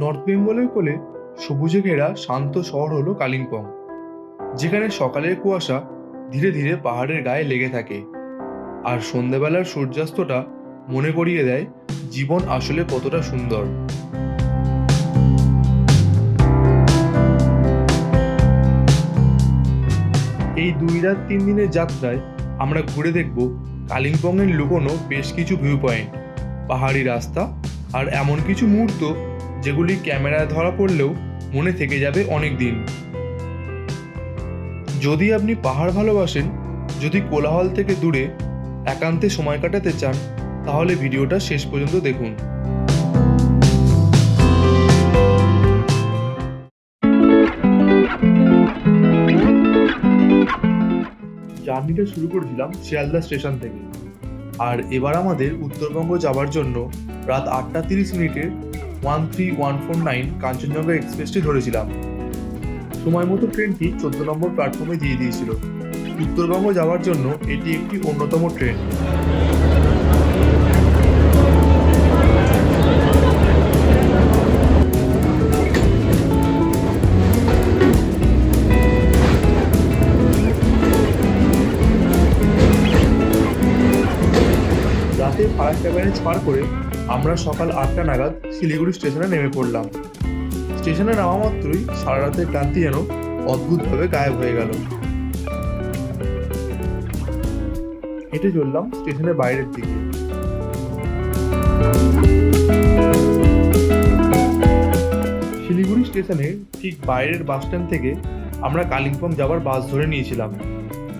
North বেঙ্গলের কোলে সবুজে ঘেরা শান্ত শহর হলো কালিম্পং যেখানে সকালের কুয়াশা ধীরে ধীরে পাহাড়ের গায়ে লেগে থাকে। আর সন্ধ্যাবেলার সূর্যাস্তটা মনে করিয়ে দেয় জীবন আসলে কতটা সুন্দর। এই দুই রাত তিন দিনের যাত্রায় আমরা ঘুরে দেখব কালিম্পংয়ের লুকোনো বেশ কিছু ভিউ পয়েন্ট পাহাড়ি রাস্তা আর এমন কিছু মুহূর্ত যেগুলি ক্যামেরায় ধরা পড়লেও মনে থেকে যাবে অনেক দিন যদি আপনি পাহাড় ভালোবাসেন, যদি কোলাহল থেকে দূরে একান্তে সময় কাটাতে চান, তাহলে ভিডিওটা শেষ পর্যন্ত দেখুন। জার্নিটা শুরু করেছিলাম শিয়ালদা স্টেশন থেকে। আর এবার আমাদের উত্তরবঙ্গ যাওয়ার জন্য রাত আটটা তিরিশ মিনিটে one three one four nine Kanchenjunga এক্সপ্রেসটি ধরেছিলাম। সময় মতো ট্রেনটি চোদ্দ নম্বর প্ল্যাটফর্মে দিয়ে দিয়েছিল। উত্তরবঙ্গ যাওয়ার জন্য এটি একটি অন্যতম ট্রেন। রাতে ফারাক্কা ব্যারেজ পার করে আমরা সকাল আটটা নাগাদ শিলিগুড়ি স্টেশনে নেমে পড়লাম। স্টেশনে নামা মাত্রই সারা রাতের ক্লান্তি যেন অদ্ভুতভাবে গায়েব হয়ে গেল। হেঁটে চললাম স্টেশনের বাইরের দিকে। শিলিগুড়ি স্টেশনে ঠিক বাইরের বাস স্ট্যান্ড থেকে আমরা কালিম্পং যাবার বাস ধরে নিয়েছিলাম।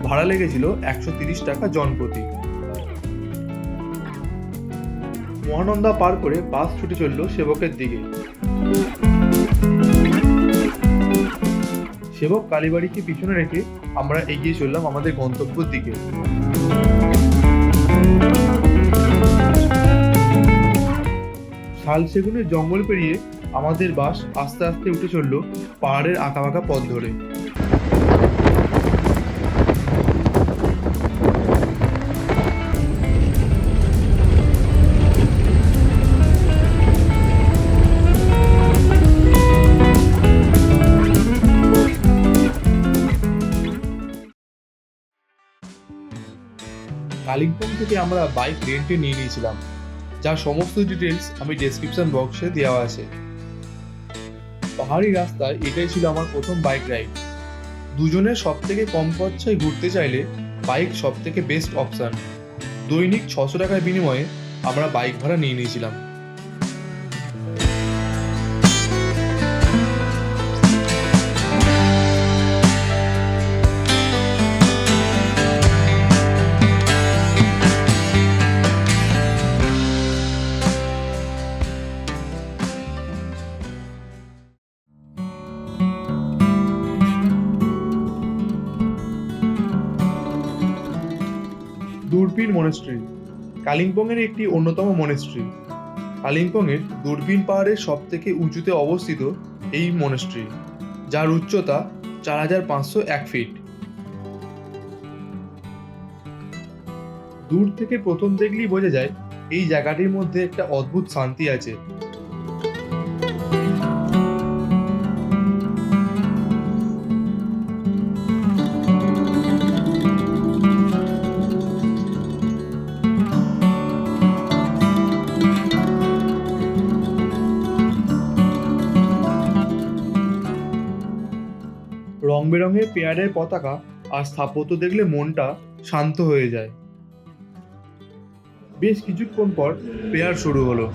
ভাড়া লেগেছিল একশো তিরিশ টাকা জনপ্রতি। মহানন্দা পার করে বাস ছুটে চলল সেবকের দিকে। সেবক কালীবাড়িকে পিছনে রেখে আমরা এগিয়ে চললাম আমাদের গন্তব্যের দিকে। শাল সেগুনের জঙ্গল পেরিয়ে আমাদের বাস আস্তে আস্তে উঠে চলল পাহাড়ের আঁকাবাঁকা পথ ধরে। কালিম্পং থেকে আমরা বাইক রেন্টে নিয়ে নিয়েছিলাম। যার সমস্ত ডিটেলস আমি ডেসক্রিপশন বক্সে দেওয়া আছে। পাহাড়ি রাস্তায় এটাই ছিল আমার প্রথম বাইক রাইড দুজনের সব থেকে কম খরচায় ঘুরতে চাইলে বাইক সব থেকে বেস্ট অপশান দৈনিক ছশো টাকার বিনিময়ে আমরা বাইক ভাড়া নিয়ে নিয়েছিলাম। মনেস্ট্রি কালিম্পংয়ের একটি অন্যতম মনেস্ট্রি কালিম্পংয়ের দূরবীন পাহাড়ের সব থেকে উঁচুতে অবস্থিত এই মনেস্ট্রি যার উচ্চতা চার হাজার পাঁচশো এক ফিট দূর থেকে প্রথম দেখলেই বোঝা যায়, এই জায়গাটির মধ্যে একটা অদ্ভুত শান্তি আছে। বেরঙের পেয়ারের পতাকা আর স্থাপত্য দেখলে মনটা শান্ত হয়ে যায়। বেশ কিছুক্ষণ পর পেয়ার শুরু হলো।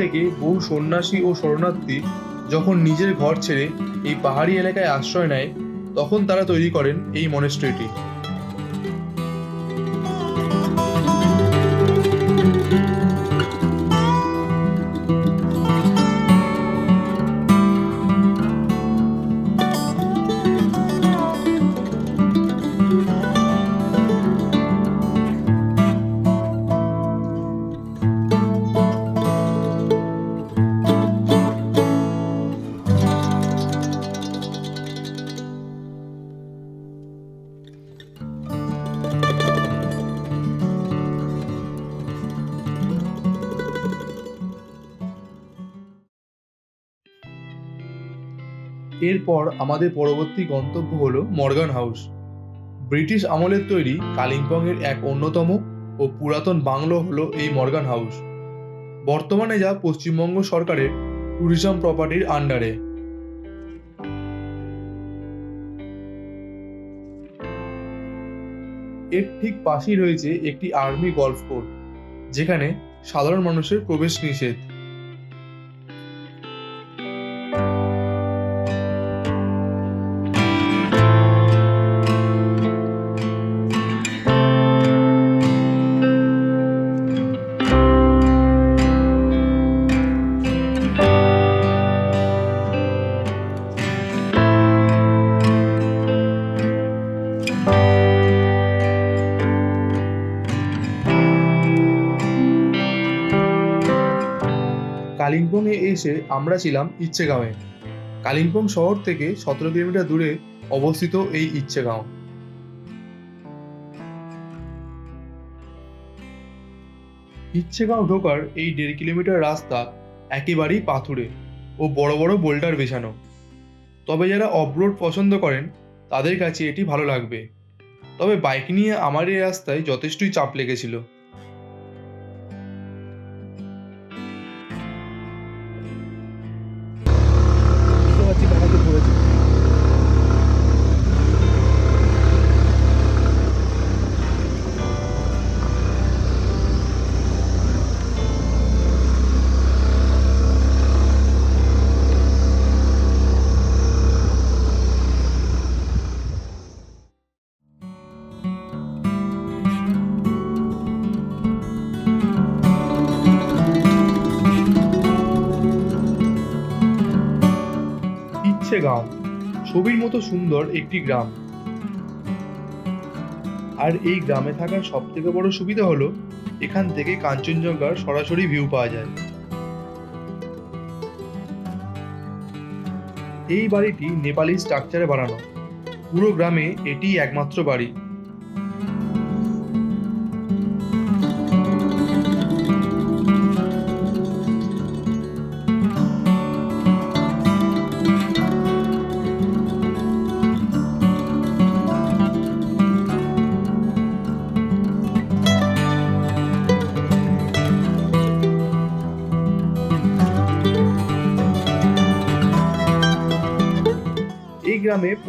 থেকে বহু সন্ন্যাসী ও শরণার্থী যখন নিজের ঘর ছেড়ে এই পাহাড়ি এলাকায় আশ্রয় নেয়, তখন তারা তৈরি করেন এই মনেস্ট্রিটি এরপর আমাদের পরবর্তী গন্তব্য হল মর্গান হাউস। ব্রিটিশ আমলের তৈরি কালিম্পংয়ের এক অন্যতম ও পুরাতন বাংলো হলো এই মর্গান হাউস। বর্তমানে যা পশ্চিমবঙ্গ সরকারের ট্যুরিজম প্রপার্টির আন্ডারে এর ঠিক পাশেই রয়েছে একটি আর্মি গল্ফ কোর্ট যেখানে সাধারণ মানুষের প্রবেশ নিষেধ। এসে আমরা ছিলাম ইচ্ছেগাঁওয়ে। কালিম্পং শহর থেকে সতেরো কিলোমিটার দূরে অবস্থিত এই ইচ্ছেগাঁও। ইচ্ছেগাঁও ঢোকার এই দেড় কিলোমিটার রাস্তা একেবারেই পাথুরে ও বড় বড় বোল্ডার বেছানো তবে যারা অফরোড পছন্দ করেন, তাদের কাছে এটি ভালো লাগবে। তবে বাইক নিয়ে আমার এই রাস্তায় যথেষ্টই চাপ লেগেছিল। ইচ্ছেগাঁও ছবির মতো সুন্দর একটি গ্রাম। আর এই গ্রামে থাকার সব থেকে বড় সুবিধা হলো, এখান থেকে কাঞ্চনজঙ্ঘার সরাসরি ভিউ পাওয়া যায়। এই বাড়িটি নেপালি স্ট্রাকচারে বানানো। পুরো গ্রামে এটি একমাত্র বাড়ি।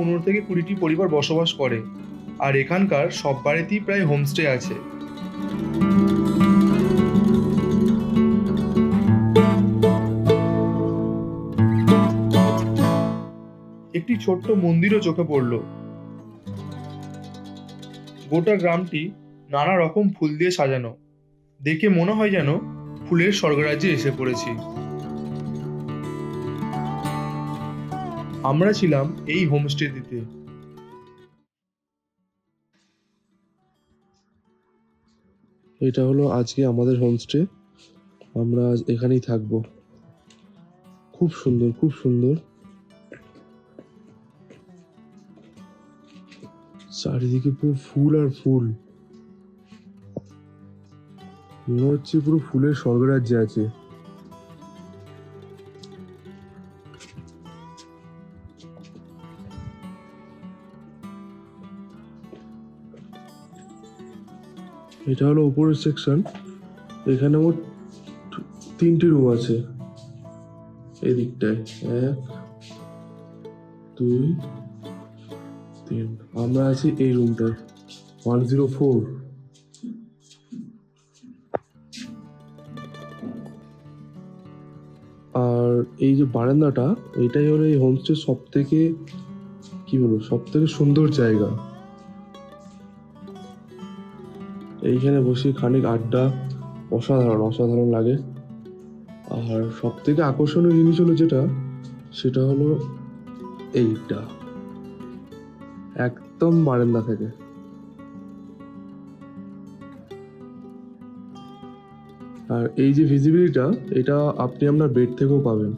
পনেরো থেকে কুড়িটি পরিবার বসবাস করে। আর এখানকার সব বাড়িতেই প্রায় হোমস্টে আছে। একটি ছোট্ট মন্দিরও চোখে পড়ল। গোটা গ্রামটি নানা রকম ফুল দিয়ে সাজানো। দেখে মনে হয় যেন ফুলের স্বর্গরাজ্যে এসে পড়েছি। আমরা ছিলাম এই হোমস্টেটিতে এটা হলো আজকে আমাদের হোমস্টে। আমরা আজ এখানেই থাকব। খুব সুন্দর খুব সুন্দর। চারিদিকে পুরো ফুল আর ফুল। মনে হচ্ছে পুরো ফুলের স্বর্গরাজ্যে আছে। এটা হলো উপরের সেকশন এখানে মোট তিনটি রুম আছে। এই দিকটায় এক, দুই, তিন। আমরা আছি এই রুমটায় ওয়ান জিরো ফোর আর এই যে বারান্দাটা, এটাই হলো এই হোমস্টে সব থেকে কি বলব সব থেকে সুন্দর জায়গা। এইখানে বসে খানিক আড্ডা অসাধারণ অসাধারণ লাগে। আর সব থেকে আকর্ষণীয় জিনিস হলো যেটা, সেটা হলো এইটা। একদম বারান্দা থেকে। আর এই যে ভিজিবিলিটা এটা আপনি আপনার বেড থেকেও পাবেন।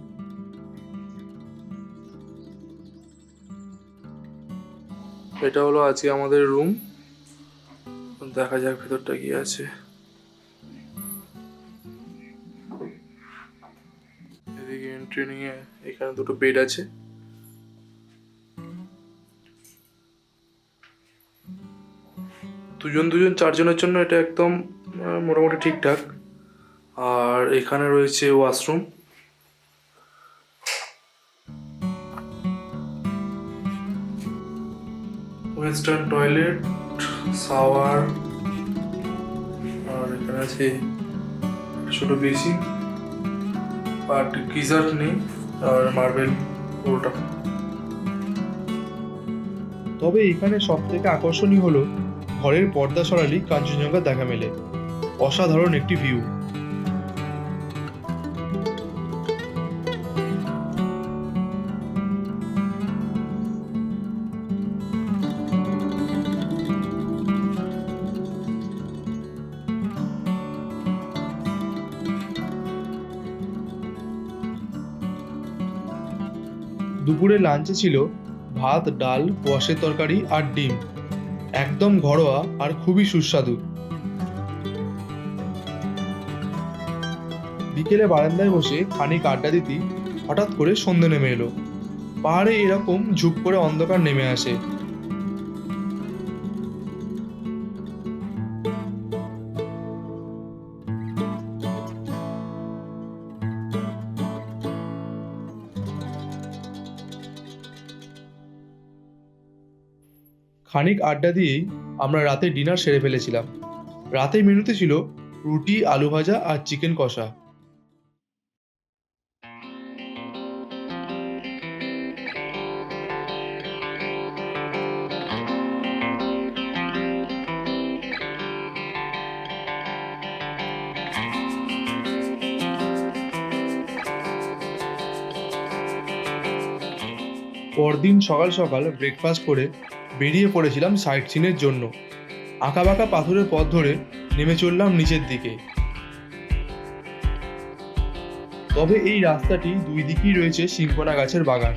এটা হলো আজকে আমাদের রুম দেখা যাক ভেতরটা কি আছে। এদিকে এন্ট্রি এখানে দুটো বেড আছে। দুজন দুজন চারজনের জন্য এটা একদম মোটামুটি ঠিকঠাক। আর এখানে রয়েছে ওয়াশরুম ওয়েস্টার্ন টয়লেট শাওয়ার এখানে আছে ছোট বেশি আর গিজার নেই আর মার্বেল পুরোটা তবে এখানে সব থেকে আকর্ষণীয় হলো, ঘরের পর্দা সরালি কাঞ্চনজঙ্ঘা দেখা মেলে। অসাধারণ একটি ভিউ দুপুরে লাঞ্চে ছিল ভাত, ডাল, কোয়াশের তরকারি আর ডিম। একদম ঘরোয়া আর খুবই সুস্বাদু। বিকেলে বারান্দায় বসে খানিক আড্ডা দিতি হঠাৎ করে সন্ধে নেমে এলো। পাহাড়ে এরকম ঝুপ করে অন্ধকার নেমে আসে। খানিক আড্ডা দিয়েই আমরা রাতে ডিনার সেরে ফেলেছিলাম। রাতে মেনুতে ছিল রুটি, আলু ভাজা আর চিকেন কষা। পরদিন সকাল সকাল ব্রেকফাস্ট করে বেরিয়ে পড়েছিলাম সাইট সিনের জন্য আঁকাবাঁকা পাথরের পথ ধরে নেমে চললাম নিচের দিকে। তবে এই রাস্তাটি দুই দিকেই রয়েছে সিংকোনা গাছের বাগান।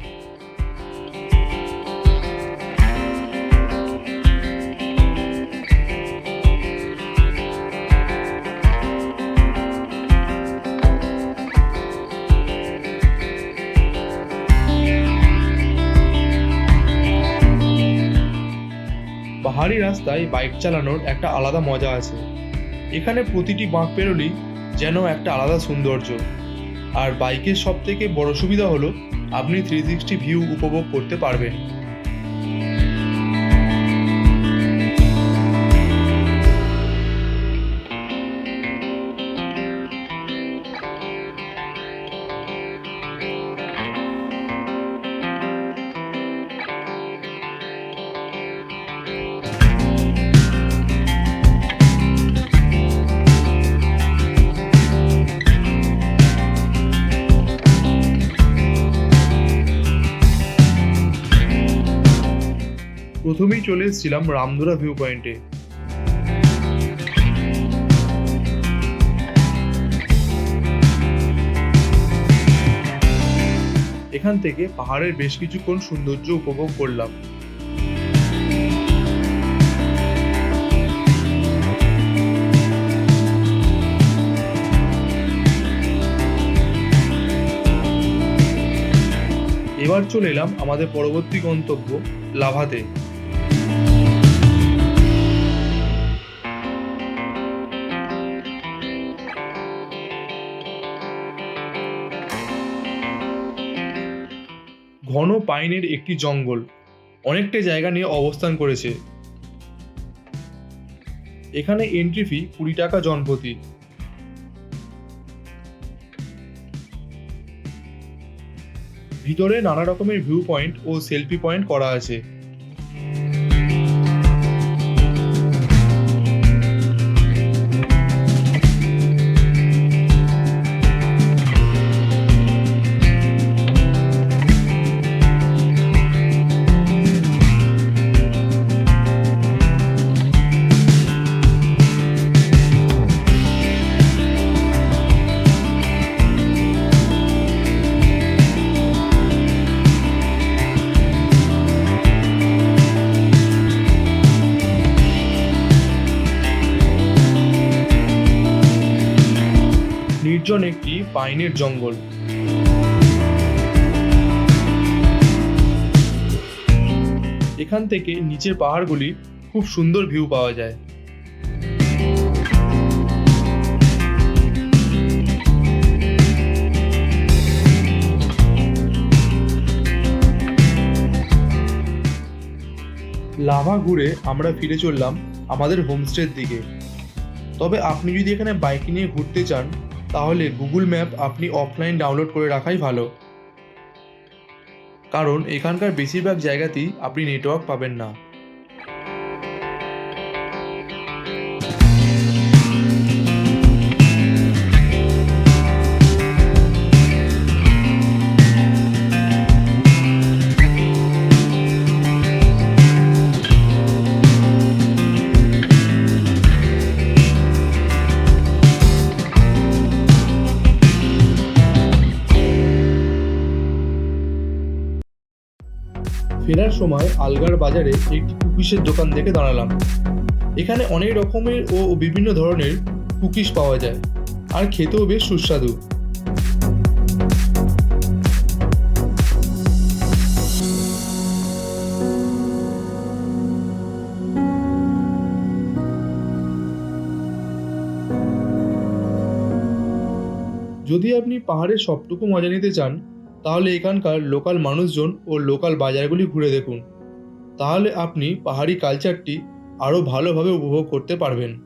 রাস্তায় বাইক চালানোর একটা আলাদা মজা আছে। এখানে প্রতিটি বাঁক পেরোলি যেন একটা আলাদা সৌন্দর্য। আর বাইকের সব থেকে বড় সুবিধা হলো, আপনি থ্রি সিক্সটি ভিউ উপভোগ করতে পারবেন। প্রথমেই চলে এসেছিলাম রামধুরা ভিউ পয়েন্টে এখান থেকে পাহাড়ের বেশ কিছুক্ষণ সৌন্দর্য উপভোগ করলাম। এবার চলে এলাম আমাদের পরবর্তী গন্তব্য, লাভাতে। ঘন পাইনের একটি জঙ্গল। অনেকটা জায়গা নিয়ে অবস্থান করেছে। এখানে এন্ট্রি ফি কুড়ি টাকা জনপ্রতি। ভিতরে নানা রকমের ভিউ পয়েন্ট ও সেলফি পয়েন্ট করা আছে। নির্জন একটি পাইনের জঙ্গল। এখান থেকে নিচের পাহাড়গুলি খুব সুন্দর ভিউ পাওয়া যায়। লাভা ঘুরে আমরা ফিরে চললাম আমাদের হোমস্টের দিকে। তবে আপনি যদি এখানে বাইক নিয়ে ঘুরতে চান তাহলে গুগল ম্যাপ আপনি অফলাইন ডাউনলোড করে রাখাই ভালো। কারণ এখানকার বেশিরভাগ জায়গাতেই আপনি নেটওয়ার্ক পাবেন না। ফেরার সময় আলগার বাজারে একটি কুকিসের দোকান দেখে দাঁড়ালাম। এখানে অনেক রকমের ও বিভিন্ন ধরনের কুকিস পাওয়া যায়, আর খেতেও বেশ সুস্বাদু। যদি আপনি পাহাড়ের সবটুকু মজা নিতে চান তাহলে এখানকার লোকাল মানুষজন ও লোকাল বাজারগুলি ঘুরে দেখুন। তাহলে আপনি পাহাড়ি কালচারটি আরও ভালোভাবে উপভোগ করতে পারবেন।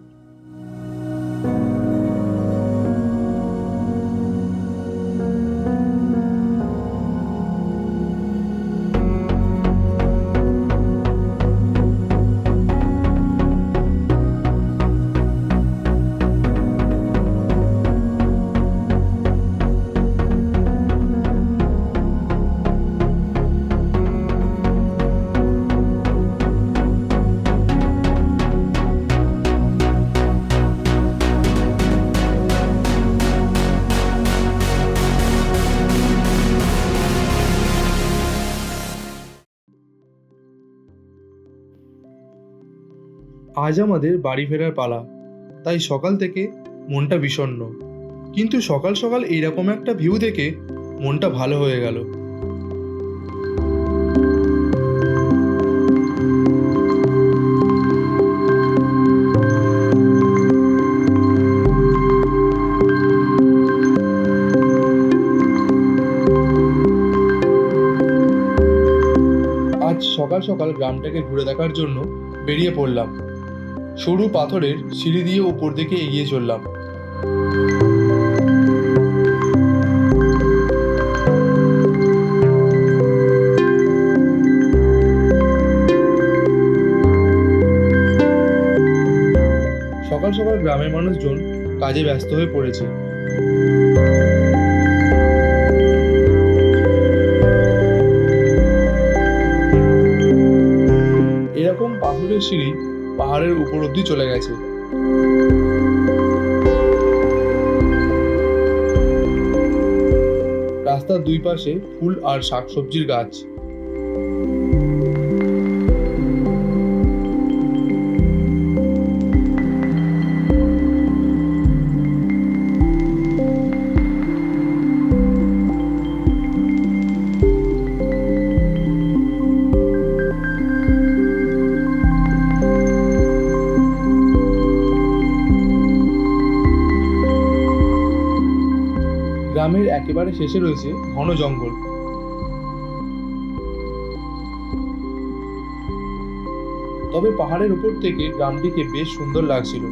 আজ আমাদের বাড়ি ফেরার পালা। তাই সকাল থেকে মনটা বিষণ্ণ। কিন্তু সকাল সকাল এইরকম একটা ভিউ দেখে মনটা ভালো হয়ে গেল। আজ সকাল সকাল গ্রামটাকে ঘুরে দেখার জন্য বেরিয়ে পড়লাম। সরু পাথরের সিঁড়ি দিয়ে উপর দিকে এগিয়ে চললাম। সকাল সকাল গ্রামের মানুষজন কাজে ব্যস্ত হয়ে পড়েছে। এরকম পাথরের সিঁড়ি পাহাড়ের উপর অব্দি চলে গেছে। রাস্তার দুই পাশে ফুল আর শাকসবজির গাছ। শেষে রয়েছে ঘন জঙ্গল। তবে পাহাড়ের উপর থেকে গ্রামটিকে বেশ সুন্দর লাগছিল।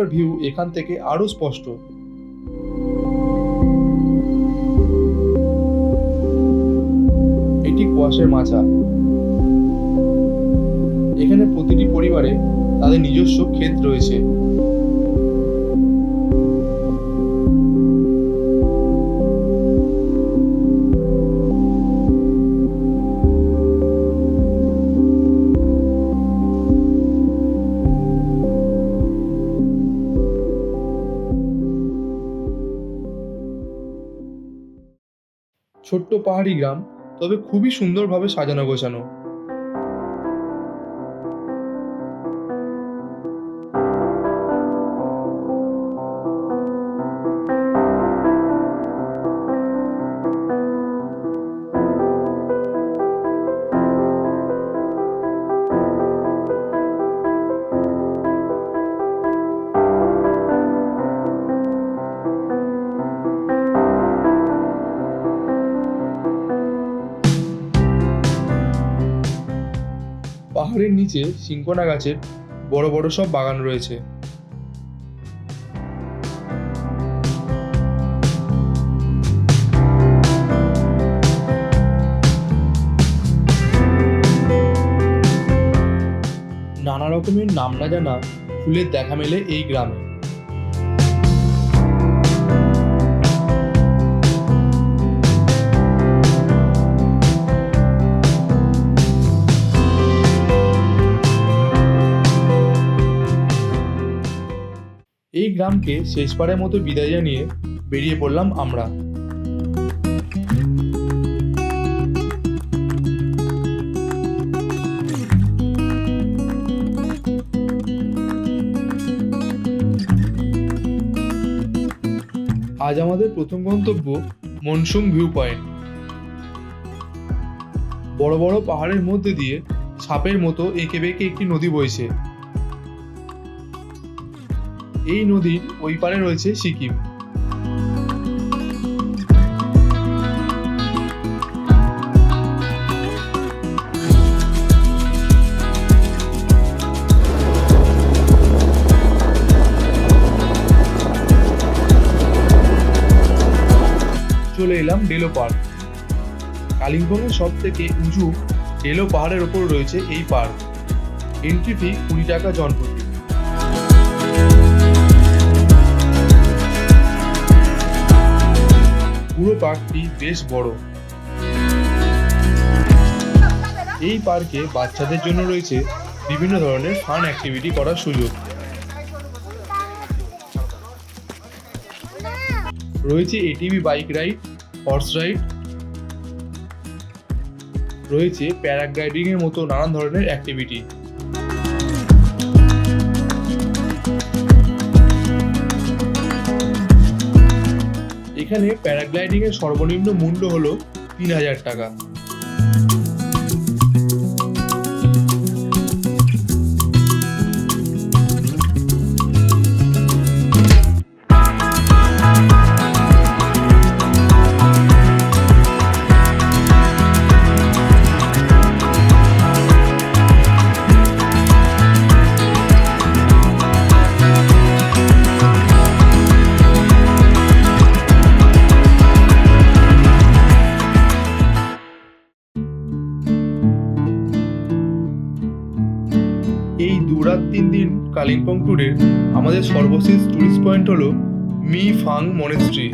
কাঞ্চনজঙ্ঘার ভিউ এখান থেকে আরও স্পষ্ট। এটি কুয়াশের মাচা এখানে প্রতিটি পরিবারে তাদের নিজস্ব ক্ষেত রয়েছে। ছোট্ট পাহাড়ি গ্রাম তবে খুবই সুন্দরভাবে সাজানো গোছানো। নিচে সিংকোনা গাছের বড় বড় সব বাগান রয়েছে। নানা রকমের নাম না জানা ফুলের দেখা মেলে এই গ্রামে। গ্রামকে শেষবারের মতো বিদায় জানিয়ে বেরিয়ে পড়লাম আমরা। আজ আমাদের প্রথম গন্তব্য মনসুম ভিউ পয়েন্ট। বড় বড় পাহাড়ের মধ্যে দিয়ে সাপের মতো এঁকে বেঁকে একটি নদী বইছে। এই নদীর ওই পারে রয়েছে সিকিম। চলে এলাম ডেলো পার্ক। কালিম্পংয়ের সব থেকে উঁচু ডেলো পাহাড়ের ওপর রয়েছে এই পার্ক। এন্ট্রি ফি কুড়ি টাকা জনপ্রতি। পুরো পার্কটি বেশ বড়। এই পার্কে বাচ্চাদের জন্য রয়েছে বিভিন্ন ধরনের ফান অ্যাক্টিভিটি করার সুযোগ। রয়েছে ATV bike ride, horse ride, রয়েছে প্যারাগ্লাইডিং এর মতো নানান ধরনের অ্যাক্টিভিটি। এখানে প্যারাগ্লাইডিং এর সর্বনিম্ন মূল্য হলো তিন হাজার টাকা। কালিম্পং ট্যুরের আমাদের সর্বশেষ ট্যুরিস্ট পয়েন্ট হলো মি ফাং মনেস্ট্রি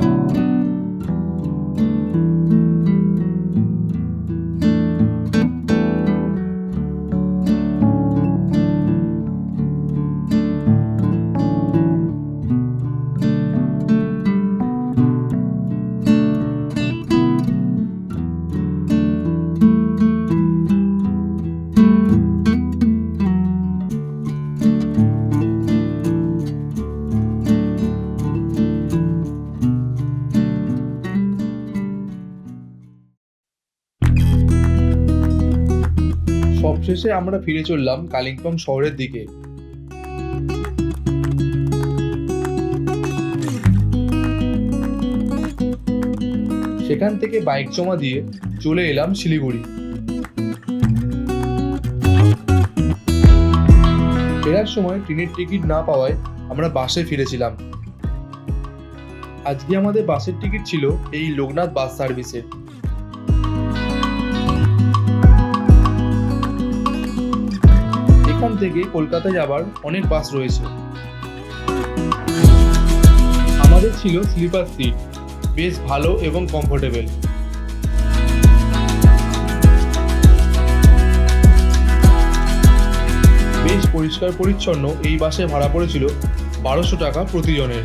সবশেষে আমরা ফিরে চললাম কালিম্পং শহরের দিকে। সেখান থেকে বাইক জমা দিয়ে চলে এলাম শিলিগুড়ি। ফেরার সময় ট্রেনের টিকিট না পাওয়ায় আমরা বাসে ফিরেছিলাম। আজকে আমাদের বাসের টিকিট ছিল এই লোকনাথ বাস সার্ভিসের। থেকে কলকাতা যাবার অনেক বাস রয়েছে। আমাদের ছিল স্লিপার সিট বেশ ভালো এবং কমফোর্টেবল বেশ পরিষ্কার পরিচ্ছন্ন এই বাসে ভাড়া পড়েছিল বারোশো টাকা প্রতিজনের।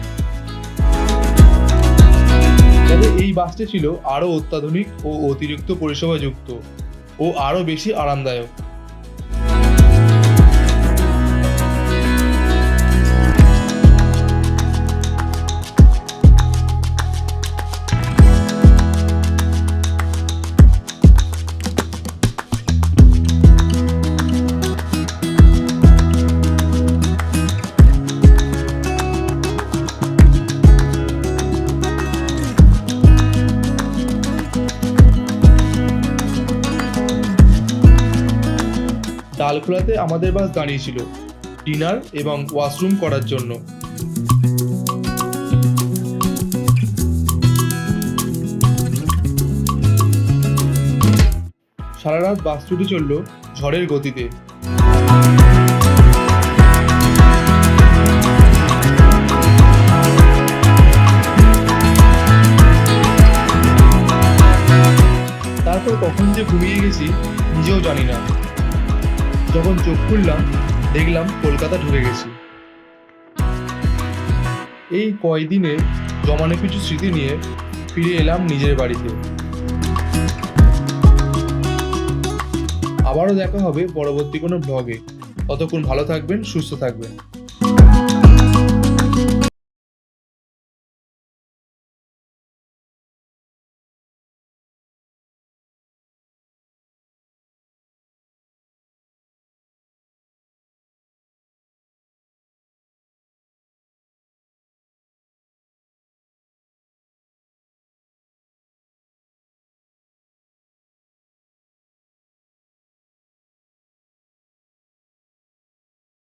তবে এই বাসটি ছিল আরও অত্যাধুনিক ও অতিরিক্ত পরিষেবাযুক্ত ও আরও বেশি আরামদায়ক। ডালখোলাতে আমাদের বাস দাঁড়িয়েছিল, ডিনার এবং ওয়াশরুম করার জন্য। সারা রাত বাস ছুটে চলল ঝড়ের গতিতে। তারপর কখন যে ঘুমিয়ে গেছি নিজেও জানি না। যখন চোখ খুললাম, দেখলাম কলকাতা ঢুকে গেছি। এই কয়দিনে জমানো কিছু স্মৃতি নিয়ে ফিরে এলাম নিজের বাড়িতে। আবারও দেখা হবে পরবর্তী কোনো ব্লগে ততক্ষণ ভালো থাকবেন, সুস্থ থাকবেন।